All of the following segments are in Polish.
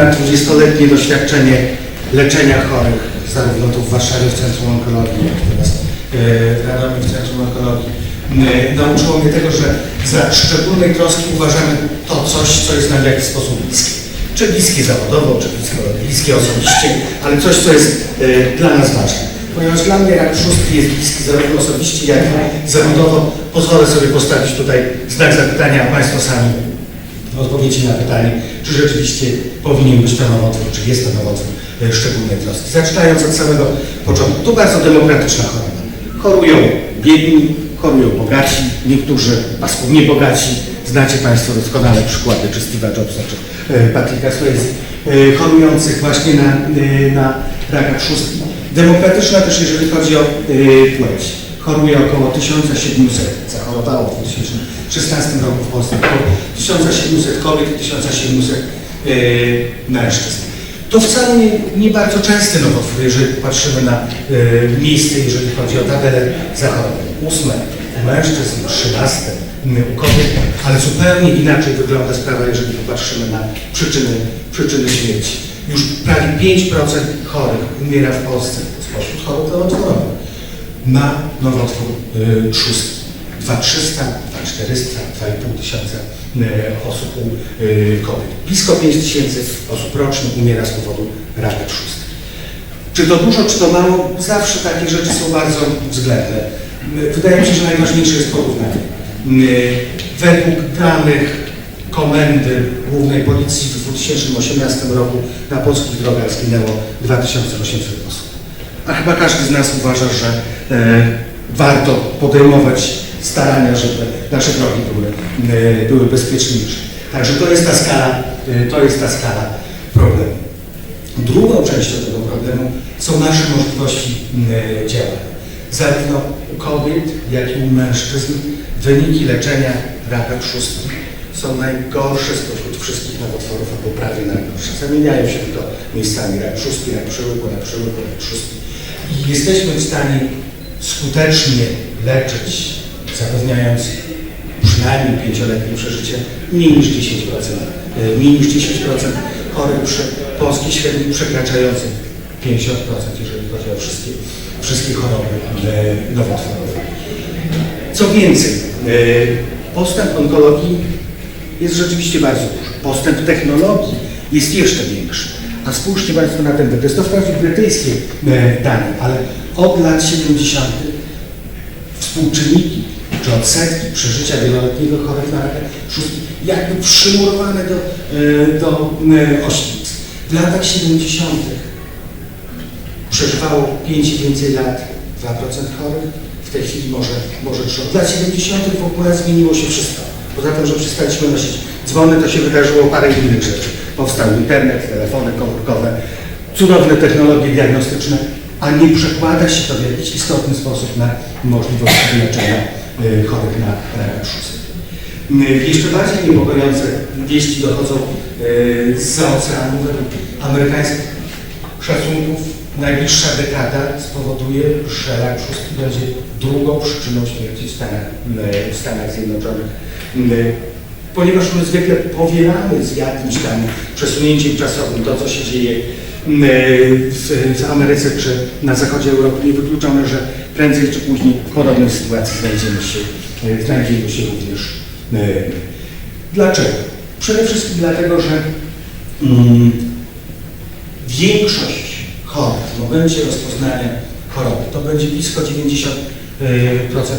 Na 20-letnie doświadczenie leczenia chorych, zarówno tu w Warszawie w Centrum Onkologii, jak teraz e, w Radomiu w Centrum Onkologii, e, nauczyło mnie tego, że za szczególnej troski uważamy to coś, co jest nam w jakiś sposób bliskie. Czy bliskie zawodowo, czy bliskie, osobiście, ale coś, co jest e, dla nas ważne. Ponieważ dla mnie rak szóstki jest bliski zarówno osobiście, jak i zawodowo, pozwolę sobie postawić tutaj znak zapytania, a Państwo sami odpowiedzi na pytanie, czy rzeczywiście powinien być to nowotwór, czy jest to nowotwór e, szczególnej troski. Zaczynając od samego początku. To bardzo demokratyczna choroba. Chorują biedni, chorują bogaci, niektórzy paskudnie bogaci. Znacie Państwo doskonale przykłady czy Steve'a Jobsa, czy e, Patricka Swayze, e, chorujących właśnie na, na raka trzustki. Demokratyczna też jeżeli chodzi o płeć. Choruje około 1700, zachorowało w 2016 roku w Polsce około 1700 kobiet i 1700 e, mężczyzn. To wcale nie, nie bardzo częsty nowotwór, jeżeli patrzymy na e, miejsce, jeżeli chodzi o tabelę zachorowań. Ósme u mężczyzn, trzynaste u kobiet, ale zupełnie inaczej wygląda sprawa, jeżeli popatrzymy na przyczyny, przyczyny śmierci. Już prawie 5% chorych umiera w Polsce spośród chorób nowotworowych na nowotwór y, trzustki. 2300, 2400, 2,5 tysiąca osób u y, kobiet. Blisko 5 tysięcy osób rocznie umiera z powodu raka trzustki. Czy to dużo, czy to mało? Zawsze takie rzeczy są bardzo względne. Wydaje mi się, że najważniejsze jest porównanie. Y, Według danych Komendy Głównej Policji w 2018 roku na polskich drogach zginęło 2800 osób. A chyba każdy z nas uważa, że e, warto podejmować starania, żeby nasze drogi były, e, były bezpieczniejsze. Także to jest ta skala, e, to jest ta skala problemu. Drugą częścią tego problemu są nasze możliwości e, działania. Zarówno u kobiet, jak i u mężczyzn wyniki leczenia raka trzustki są najgorsze spośród wszystkich nowotworów, albo prawie najgorsze. Zamieniają się tylko miejscami rak trzustki, rak przełyku, rak przełyku, rak trzustki. I jesteśmy w stanie skutecznie leczyć, zapewniając przynajmniej pięcioletnie przeżycie, mniej niż 10%. e, Mniej niż 10% chorych przy polskiej średniej przekraczających 50%, jeżeli chodzi o wszystkie, wszystkie choroby e, nowotworowe. Co więcej, e, postęp onkologii jest rzeczywiście bardzo duży. Postęp technologii jest jeszcze większy. A spójrzcie Państwo na ten wykres. To wprawdzie brytyjskie dane, ale od lat 70. współczynniki czy odsetki przeżycia wieloletniego chorych na raka trzustki jakby przymurowane do, e, do e, oślic. W latach 70. przeżywało 5 i więcej lat 2% chorych, w tej chwili może, może 3. Od lat 70. w ogóle zmieniło się wszystko. Poza tym, że przestaliśmy nosić dzwony, to się wydarzyło parę innych rzeczy. Powstał internet, telefony komórkowe, cudowne technologie diagnostyczne, a nie przekłada się to w jakiś istotny sposób na możliwość leczenia chorych na trzustki. Y, Jeszcze bardziej niepokojące wieści dochodzą y, z oceanu według amerykańskich szacunków. Najbliższa dekada spowoduje, że rak trzustki będzie drugą przyczyną śmierci w Stanach, w Stanach Zjednoczonych. Ponieważ my zwykle powielamy z jakimś tam przesunięciem czasowym to, co się dzieje w, w Ameryce czy na zachodzie Europy, niewykluczone, że prędzej czy później w podobnej sytuacji znajdziemy się, y, znajdziemy się również y, Dlaczego? Przede wszystkim dlatego, że mm, większość chorych w momencie rozpoznania choroby, to będzie blisko 90%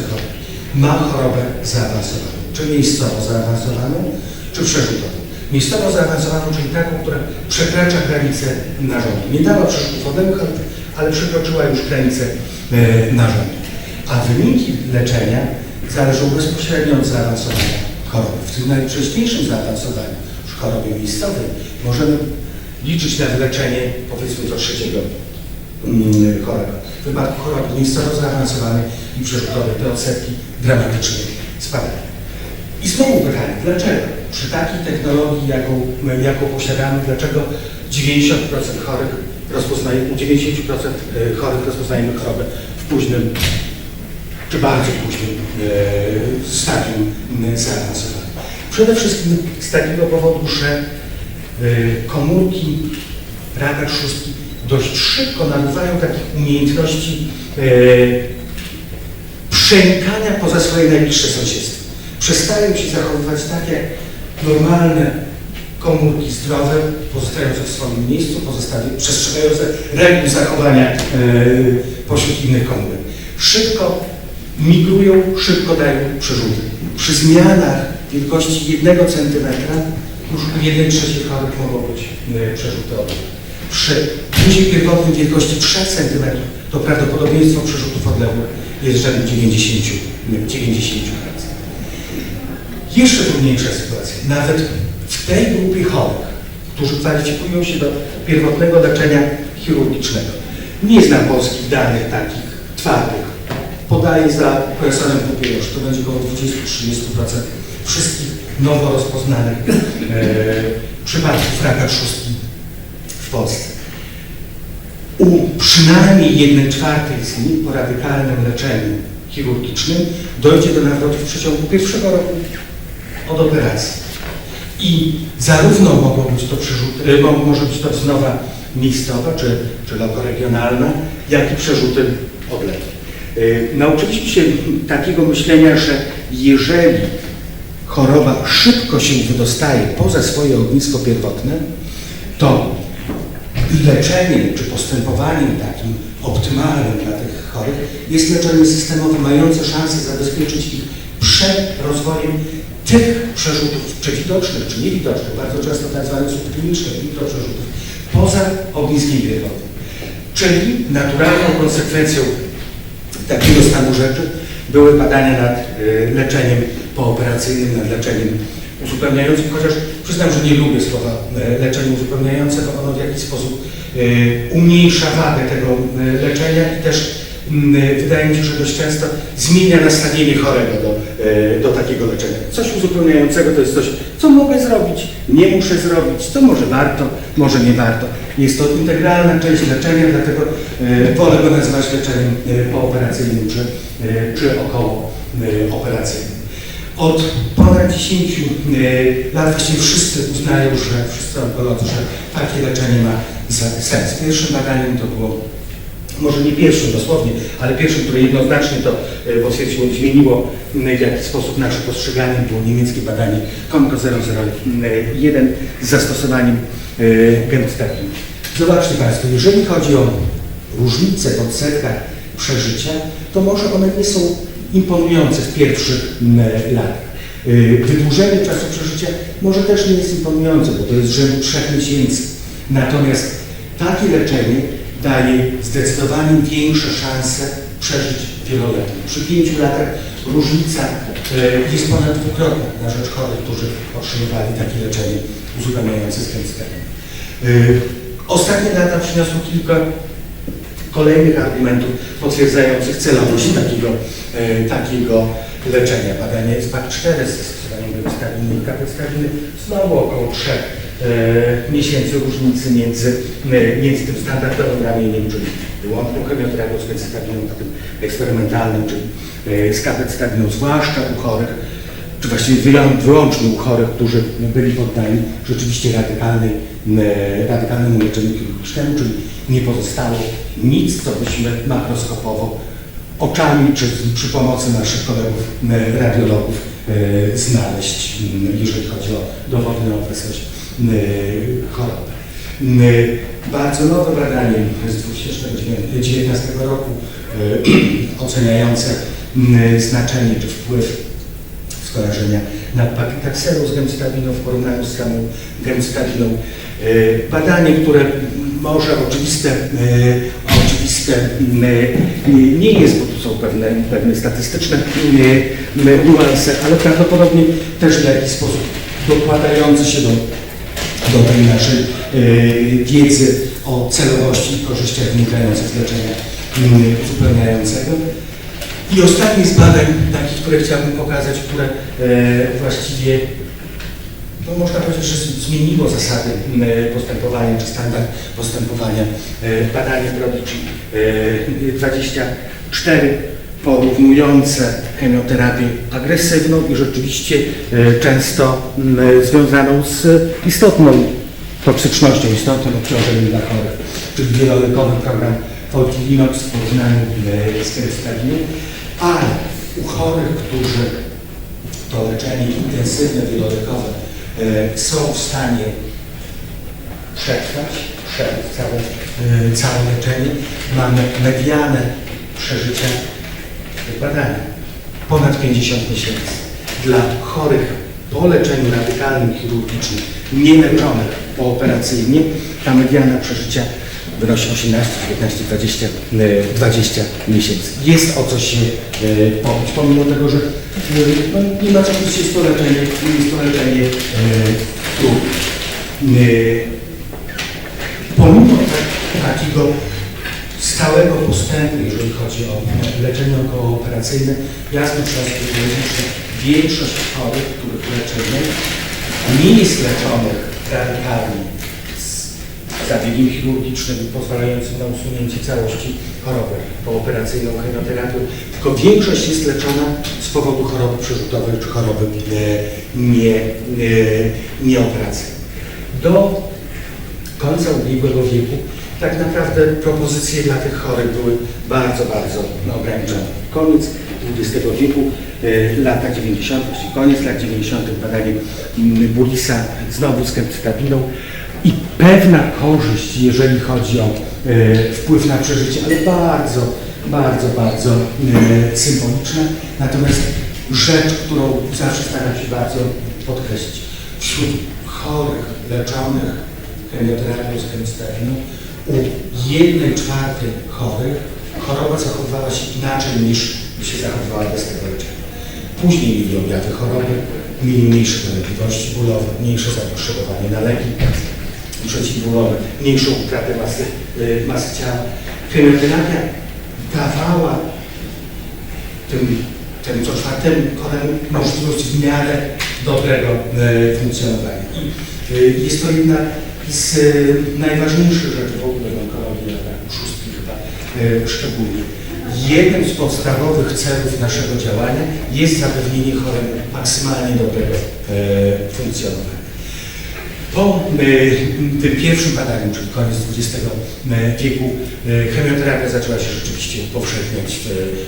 chorych, ma chorobę zaawansowaną. Czy miejscowo zaawansowaną, czy przerzutową. Miejscowo zaawansowaną, czyli taką, która przekracza granicę narządu. Nie dała przerzutów oddechu, ale przekroczyła już granicę e, narządu. A wyniki leczenia zależą bezpośrednio od zaawansowania choroby. W tym najwcześniejszym zaawansowaniu, przy chorobie miejscowej, możemy liczyć na wyleczenie powiedzmy do trzeciego mm, chorego. W wypadku choroby miejscowo zaawansowanej i przerzutowej te odsetki dramatycznie spadają. I znowu pytanie, dlaczego przy takiej technologii, jaką, jaką posiadamy, dlaczego 90% chorych rozpoznaje, u 90% e, chorych rozpoznajemy chorobę w późnym czy bardzo późnym e, stadium e, zaawansowania. Przede wszystkim z takiego powodu, że y, komórki raka trzustki dość szybko nabywają takich umiejętności przenikania poza swoje najbliższe sąsiedztwo. Przestają się zachowywać tak jak normalne komórki zdrowe, pozostające w swoim miejscu, pozostawi- przestrzegające reguł zachowania e, pośród innych komórek. Szybko migrują, szybko dają przerzuty. Przy zmianach wielkości jednego centymetra już u jednej trzeciej chorych mogą być e, przerzuty odlewu. Przy buzie pierwotnej wielkości 3 cm to prawdopodobieństwo przerzutów odległych jest rzędu 90, nie, 90%. Jeszcze trudniejsza sytuacja. Nawet w tej grupie chorych, którzy kwalifikują się do pierwotnego leczenia chirurgicznego. Nie znam polskich danych takich twardych. Podaję za profesorem Popierosz, to będzie około 20-30% wszystkich nowo rozpoznanych e, przypadków raka trzustki w Polsce. U przynajmniej jednej czwartej z nich po radykalnym leczeniu chirurgicznym dojdzie do nawrotu w przeciągu pierwszego roku od operacji. I zarówno mogą być to przerzuty, e, mo- może być to wznowa miejscowa czy, czy lokoregionalna, jak i przerzuty odległe. E, Nauczyliśmy się takiego myślenia, że jeżeli choroba szybko się wydostaje poza swoje ognisko pierwotne, to leczeniem czy postępowaniem takim optymalnym dla tych chorych jest leczenie systemowe mające szansę zabezpieczyć ich przed rozwojem tych przerzutów, czy widocznych, czy niewidocznych, bardzo często tak zwanych subklinicznych mikroprzrzutów, poza ogniskiem pierwotnym. Czyli naturalną konsekwencją takiego stanu rzeczy były badania nad y, leczeniem pooperacyjnym, nad leczeniem uzupełniającym, chociaż przyznam, że nie lubię słowa y, leczenie uzupełniające, bo ono w jakiś sposób y, umniejsza wagę tego y, leczenia i też mm, wydaje mi się, że dość często zmienia nastawienie chorego do, y, do takiego leczenia. Coś uzupełniającego to jest coś, co mogę zrobić, nie muszę zrobić, co może warto, może nie warto. Jest to integralna część leczenia, dlatego y, wolę go nazywać leczeniem y, pooperacyjnym czy, czy około operacyjnym. Od ponad 10 y, lat właściwie wszyscy uznają, że wszyscy onkolodzy, że takie leczenie ma sens. Pierwszym badaniem to było może nie pierwszym dosłownie, ale pierwszym, które jednoznacznie to e, potwierdziło, zmieniło m, w sposób nasze postrzeganie, było niemieckie badanie CONCO 001 z zastosowaniem e, gemcitabinu. Zobaczcie Państwo, jeżeli chodzi o różnice w odsetkach przeżycia, to może one nie są imponujące w pierwszych latach. E, Wydłużenie czasu przeżycia może też nie jest imponujące, bo to jest rzędu trzech miesięcy. Natomiast takie leczenie daje zdecydowanie większe szanse przeżyć wieloletnie. Przy pięciu latach różnica e, jest ponad dwukrotna na rzecz chorych, którzy otrzymywali takie leczenie uzupełniające chemicjalnym. Ostatnie lata przyniosły kilka kolejnych argumentów potwierdzających celowość takiego, e, takiego leczenia. Badanie SPAC-4 z gemcitabiny i kapecitabiny znowu około 3 e, miesięcy różnicy między, e, między tym standardowym ramieniem, czyli wyłączną chemioterapią gemcitabiną, a tym eksperymentalnym, czyli e, kapecitabiną, zwłaszcza u chorych, czy właściwie wyłącznie u chorych, którzy byli poddani rzeczywiście radykalnej, radykalnemu leczeniu chirurgicznemu, czyli nie pozostało nic, co byśmy makroskopowo oczami czy przy pomocy naszych kolegów radiologów e, znaleźć, jeżeli chodzi o dowody na obecność m, choroby. M, Bardzo nowe badanie z 2019 roku e, oceniające znaczenie czy wpływ skojarzenia na pakitakselu z gemcitabiną w porównaniu z samą gemcitabiną. E, Badanie, które może oczywiste, e, oczywiste e, nie jest, bo tu są pewne, pewne statystyczne e, niuanse, ale prawdopodobnie też w jakiś sposób dokładające się do, do tej naszej e, wiedzy o celowości i korzyściach wynikających z leczenia uzupełniającego. I ostatnie z badań, takich, które chciałbym pokazać, które e, właściwie, no można powiedzieć, że zmieniło zasady m, postępowania, czy standard postępowania. E, badanie Prodigy e, 24 porównujące chemioterapię agresywną i rzeczywiście e, często m, związaną z istotną toksycznością, istotnym obciążeniem dla chorych, czyli wielolekowy program Folkilinox w porównaniu e, z Krystaliną, ale u chorych, którzy to leczenie intensywne, wielolekowe e, są w stanie przetrwać, przeżyć całe, e, całe leczenie. Mamy medianę przeżycia badania ponad 50 miesięcy. Dla chorych po leczeniu radykalnym chirurgicznym, nieleczonych pooperacyjnie, ta mediana przeżycia wynosi 18, 19, 20, e, 20 miesięcy. Jest o co się e, pobić, pomimo tego, że e, no, nie ma oczywiście jest to leczenie, jest to leczenie e. E, pomimo tak, takiego stałego postępu, jeżeli chodzi o leczenie okołooperacyjne, jasno powiedzieć, że większość chorych, których leczymy, nie jest leczonych radykalnie z zabiegiem chirurgicznym pozwalającym na usunięcie całości choroby pooperacyjną chemioterapią, tylko większość jest leczona z powodu choroby przerzutowej czy choroby e, nie, e, nieoperacyjnej. Do końca ubiegłego wieku tak naprawdę propozycje dla tych chorych były bardzo, bardzo ograniczone. Koniec XX wieku, e, lata 90., czyli koniec lat 90. badanie mm, Bulisa znowu z kemcytabiną i pewna korzyść, jeżeli chodzi o e, wpływ na przeżycie, ale bardzo, bardzo, bardzo e, symboliczna. Natomiast rzecz, którą zawsze staram się bardzo podkreślić, wśród chorych, leczonych chemioterapią z chemicydaliną, u jednej czwartej chorych choroba zachowywała się inaczej niż by się zachowywała bez tego leczenia. Później mieli objawy choroby, mieli mniejsze dolegliwości bólowe, mniejsze zapotrzebowanie na leki przeciwbólowe, mniejszą utratę masy, y, masy ciała. Chemioterapia dawała tym, tym co czwartemu choremu możliwość w miarę dobrego e, funkcjonowania. E, jest to jedna z e, najważniejszych rzeczy w ogóle w onkologii, a tak szóstki chyba e, szczególnie. Jednym z podstawowych celów naszego działania jest zapewnienie choremu maksymalnie dobrego e, funkcjonowania. Po e, tym pierwszym badaniu, czyli koniec XX wieku, chemioterapia zaczęła się rzeczywiście upowszechniać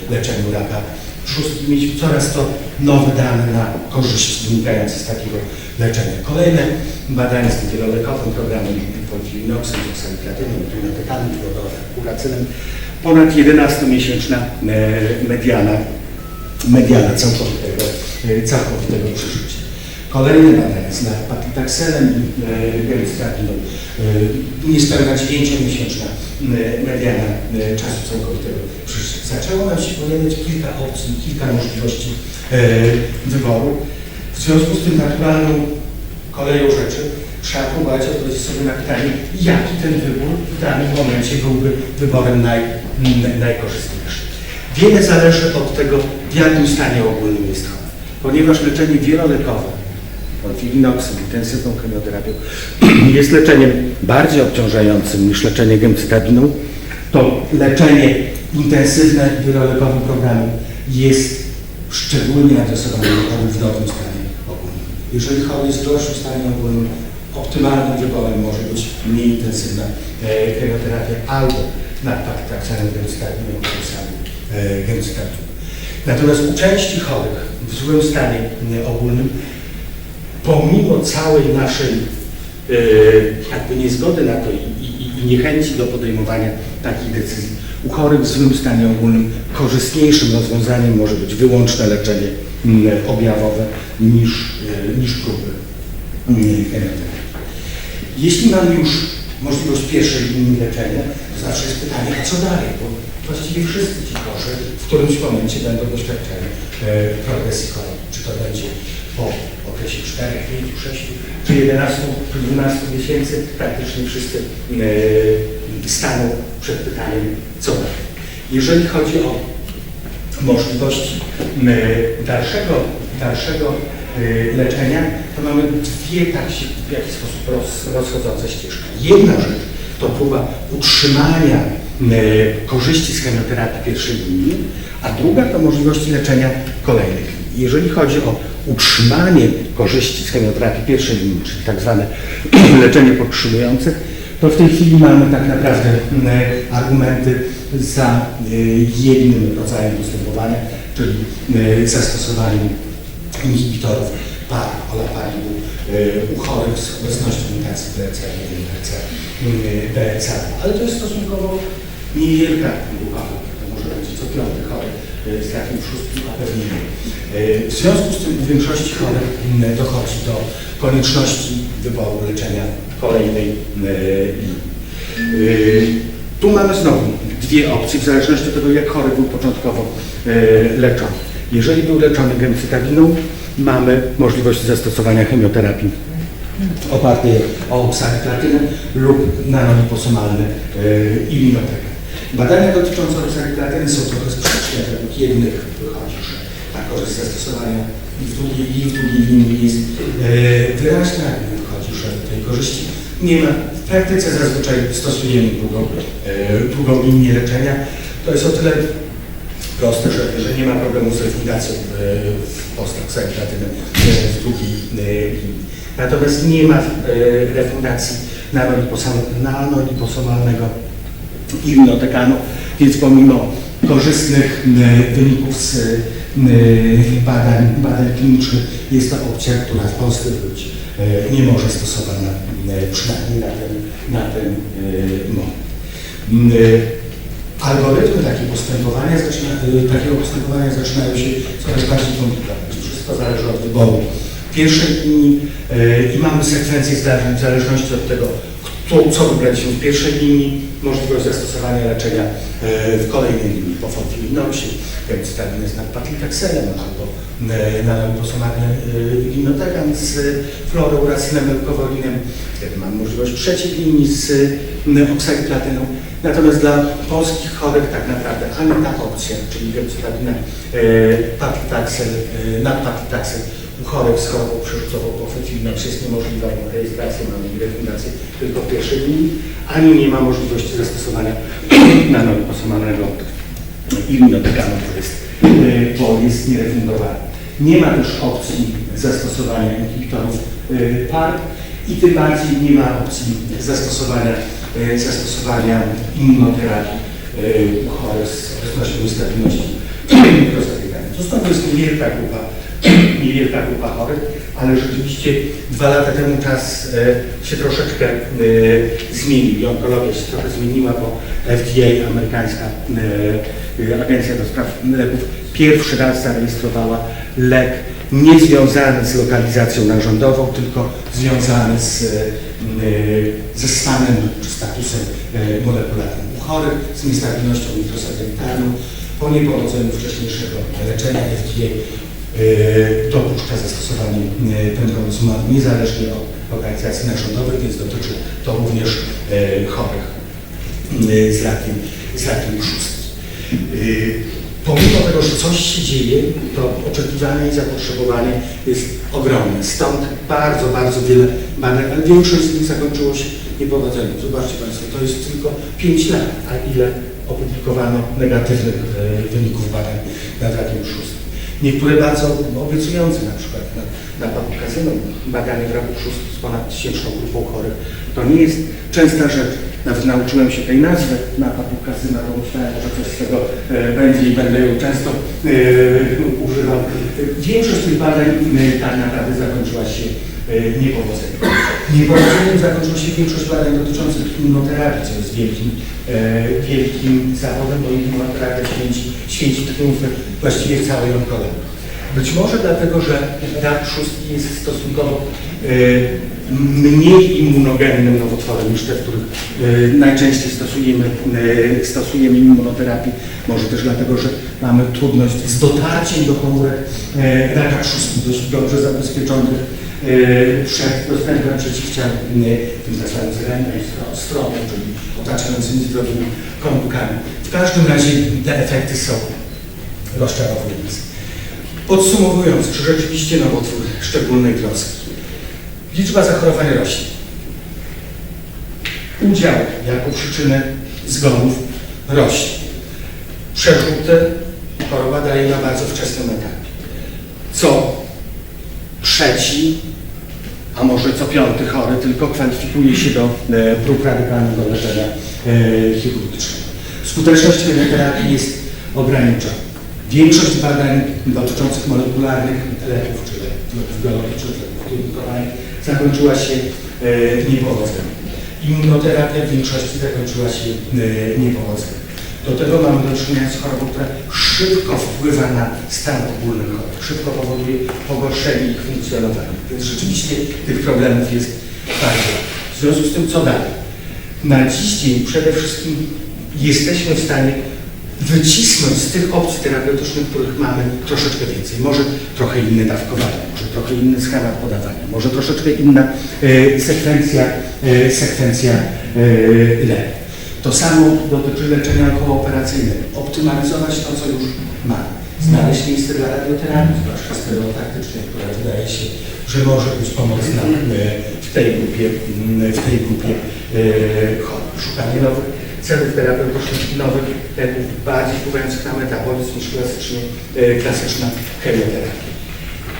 w leczeniu raka szóstki. Mieliśmy coraz to nowe dane na korzyść wynikające z takiego leczenia. Kolejne badania z wielolekowym programem polifilinoxem, oksaliplatynem, trinotekanem, fluorouracynem. Ponad 11-miesięczna e, mediana, mediana całkowitego, e, całkowitego przeżycia. Kolejne badania z e, gemcitabinem, e, niespełna 9-miesięczna e, mediana e, czasu całkowitego przeżycia. Zaczęło nam się pojawiać kilka opcji, kilka możliwości wyboru. W związku z tym naturalną koleją rzeczy trzeba próbować odpowiedzieć sobie na pytanie, jaki ten wybór w danym momencie byłby wyborem naj, najkorzystniejszy. Wiele zależy od tego, w jakim stanie ogólnym jest chory. Ponieważ leczenie wielolekowe, Polfilinoxem, intensywną chemioterapią, jest leczeniem bardziej obciążającym niż leczenie gemcytabiną, to leczenie intensywne wielolekowym programem jest szczególnie adresowane do chorych w dobrym stanie ogólnym. Jeżeli chory jest w gorszym stanie ogólnym, optymalnym wyborem może być mniej intensywna e, chemioterapia albo nadpaktaxanem gemcytabiną, kursami e, gemcytabiną. Natomiast u części chorych w złym stanie ogólnym pomimo całej naszej e, jakby niezgody na to i, i, i niechęci do podejmowania takich decyzji, u chorych w złym stanie ogólnym korzystniejszym rozwiązaniem może być wyłączne leczenie mm, objawowe niż, e, niż próby mm, chemioterapii. Jeśli mamy już możliwość pierwszej linii leczenia, to zawsze jest pytanie, a co dalej? Bo właściwie wszyscy ci chorzy w którymś momencie będą doświadczali e, progresji choroby. Czy to będzie po okresie 4, 5, 6 czy 11, czy 12 miesięcy, praktycznie wszyscy e, staną przed pytaniem, co dalej. Jeżeli chodzi o możliwości e, dalszego, dalszego leczenia, to mamy dwie tak się w jakiś sposób roz, rozchodzące ścieżki. Jedna rzecz to próba utrzymania e, korzyści z chemioterapii pierwszej linii, a druga to możliwości leczenia kolejnych. Jeżeli chodzi o utrzymanie korzyści z chemioterapii pierwszej linii, czyli tak zwane leczenie podtrzymujące, to w tej chwili mamy tak naprawdę mm, argumenty za y, jednym rodzajem postępowania, czyli y, zastosowaniem inhibitorów par olaparinu y, u chorych z obecnością mutacji BRCA1 i BRCA. Ale to jest stosunkowo niewielka grupa, to może będzie co piąty chory y, z takim szóstym apewnieniem. Y, W związku z tym u większości chorych dochodzi do konieczności wyboru leczenia kolejnej linii. Tu mamy znowu dwie opcje, w zależności od tego, jak chory był początkowo leczony. Jeżeli był leczony gemcytabiną, mamy możliwość zastosowania chemioterapii opartej o oksalitlatynę lub nanoliposomalny y, immunoterapia. Badania dotyczące oksaliplatyny są trochę sprzeczne. Według jednych wychodzi, że ta korzyść zastosowania w drugiej, w drugiej linii jest y, wyraźna, wychodzi, że tej korzyści nie ma. W praktyce zazwyczaj stosujemy drugą, y, drugą linię leczenia. To jest o tyle proste, że, że nie ma problemu z refundacją e, w postach oksaliplatyny e, w drugiej e, linii. Natomiast nie ma refundacji nanoliposam- nanoliposomalnego immunotekanu, więc pomimo korzystnych wyników z badań, badań klinicznych jest to opcja, która w Polsce być nie może stosowana przynajmniej na ten, na ten moment. Algorytmy takie postępowania zaczyna, y, takiego postępowania zaczynają się coraz bardziej komplikować. Wszystko zależy od wyboru pierwszej linii y, i mamy sekwencję zdarzeń w zależności od tego, kto, co wybraliśmy w pierwszej linii, możliwość zastosowania leczenia y, w kolejnej linii po fonfilinosie, gemcitabinę z nadpaclitaxelem albo y, nanoposomarny linotekan z fluorouracynem leukowolinem. Wtedy mamy możliwość trzeciej linii z oksaliplatyną. Natomiast dla polskich chorych tak naprawdę ani ta opcja, czyli gemcitabina, e, paclitaxel, e, nadpaclitaxel u chorych z chorobą przerzucową po fetylinox jest niemożliwa, rejestracji, mamy refundację tylko w pierwszej linii, ani nie ma możliwości zastosowania nanoliposomalnego immunotekanu, to jest, jest nierefundowany. Nie ma też opcji zastosowania inhibitorów e, PAR i tym bardziej nie ma opcji zastosowania, e, zastosowania immunoterapii u chorych z obecnością niestabilności prostatykalnej. To znowu jest niewielka grupa, niewielka grupa chorych, ale rzeczywiście dwa lata temu czas się troszeczkę zmienił i onkologia się trochę zmieniła, bo FDA, amerykańska agencja do spraw leków, pierwszy raz zarejestrowała lek niezwiązany z lokalizacją narządową, tylko związany z, e, ze stanem czy statusem e, molekularnym u chorych, z niestabilnością mikrosatelitarną. Po niepowodzeniu wcześniejszego leczenia FDA e, dopuszcza zastosowanie e, pembrolizumab niezależnie od lokalizacji narządowej, więc dotyczy to również e, chorych e, z rakiem, z rakiem. Pomimo tego, że coś się dzieje, to oczekiwanie i zapotrzebowanie jest ogromne. Stąd bardzo, bardzo wiele badań, ale większość z nich zakończyło się niepowodzeniem. Zobaczcie Państwo, to jest tylko 5 lat, a ile opublikowano negatywnych e, wyników badań nad rakiem trzustki. Niektóre bardzo obiecujące, na przykład na, na papukazyną, badanie w raku trzustki z ponad tysięczną grupą chorych. To nie jest częsta rzecz. Nawet nauczyłem się tej nazwy na papukazyna, bo myślałem, że coś z tego e, będzie i będę ją często e, używał. Większość tych badań e, tak naprawdę zakończyła się niepowodzeniem. Niepowodzeniem zakończyła się większość badań dotyczących immunoterapii, co jest wielkim, e, wielkim zawodem, bo immunoterapia święci, święci triumfy właściwie całej onkologii. Być może dlatego, że rak szóstki jest stosunkowo e, mniej immunogennym nowotworem niż te, w których e, najczęściej stosujemy, e, stosujemy immunoterapię. Może też dlatego, że mamy trudność z dotarciem do komórek e, raka trzustki dość dobrze zabezpieczonych e, przed dostępem przeciwciał, e, tym tak zwanym zrębem stroną, czyli otaczającymi zdrowymi komórkami. W każdym razie te efekty są rozczarowujące. Podsumowując, czy rzeczywiście nowotwór szczególnej troski? Liczba zachorowań rośnie. Udział jako przyczynę zgonów rośnie. Przerzutę choroba daje na bardzo wczesnym etapie. co trzeci, a może co piąty chory tylko kwalifikuje się do e, prób radykalnego leczenia e, chirurgicznego. Skuteczność chemioterapii jest ograniczona. Większość badań dotyczących molekularnych leków, czy leków biologicznych, leków kierunkowanych zakończyła się e, niepowodzeniem. Immunoterapia w większości zakończyła się niepowodzeniem. Do tego mamy do czynienia z chorobą, która szybko wpływa na stan ogólny chorych, szybko powoduje pogorszenie ich funkcjonowania. Więc rzeczywiście tych problemów jest bardzo. W związku z tym co dalej? Na dziś dzień przede wszystkim jesteśmy w stanie wycisnąć z tych opcji terapeutycznych, których mamy troszeczkę więcej. Może trochę inne dawkowanie, może trochę inny schemat podawania, może troszeczkę inna e, sekwencja, e, sekwencja e, leków. To samo dotyczy leczenia okołooperacyjnego. Optymalizować to, co już mamy. Znaleźć miejsce dla radioterapii, zwłaszcza stereotaktycznej, która wydaje się, że może być pomocna e, w tej grupie, w tej grupie e. Szukanie nowych celów terapeutycznych, nowych leków bardziej wpływających na metabolizm niż klasycznie, klasyczna chemioterapia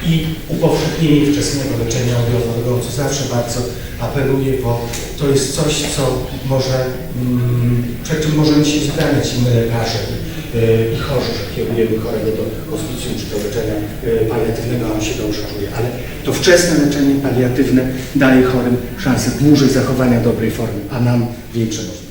i upowszechnienie wczesnego leczenia objawowego, co zawsze bardzo apeluję, bo to jest coś, co może, mm, przed czym możemy się zbraniać i my lekarze i, y, i chorzy, że kierujemy chorego do hospicjum czy do leczenia y, paliatywnego, a on się dobrze czuje, ale to wczesne leczenie paliatywne daje chorym szansę dłużej zachowania dobrej formy, a nam większe możliwości.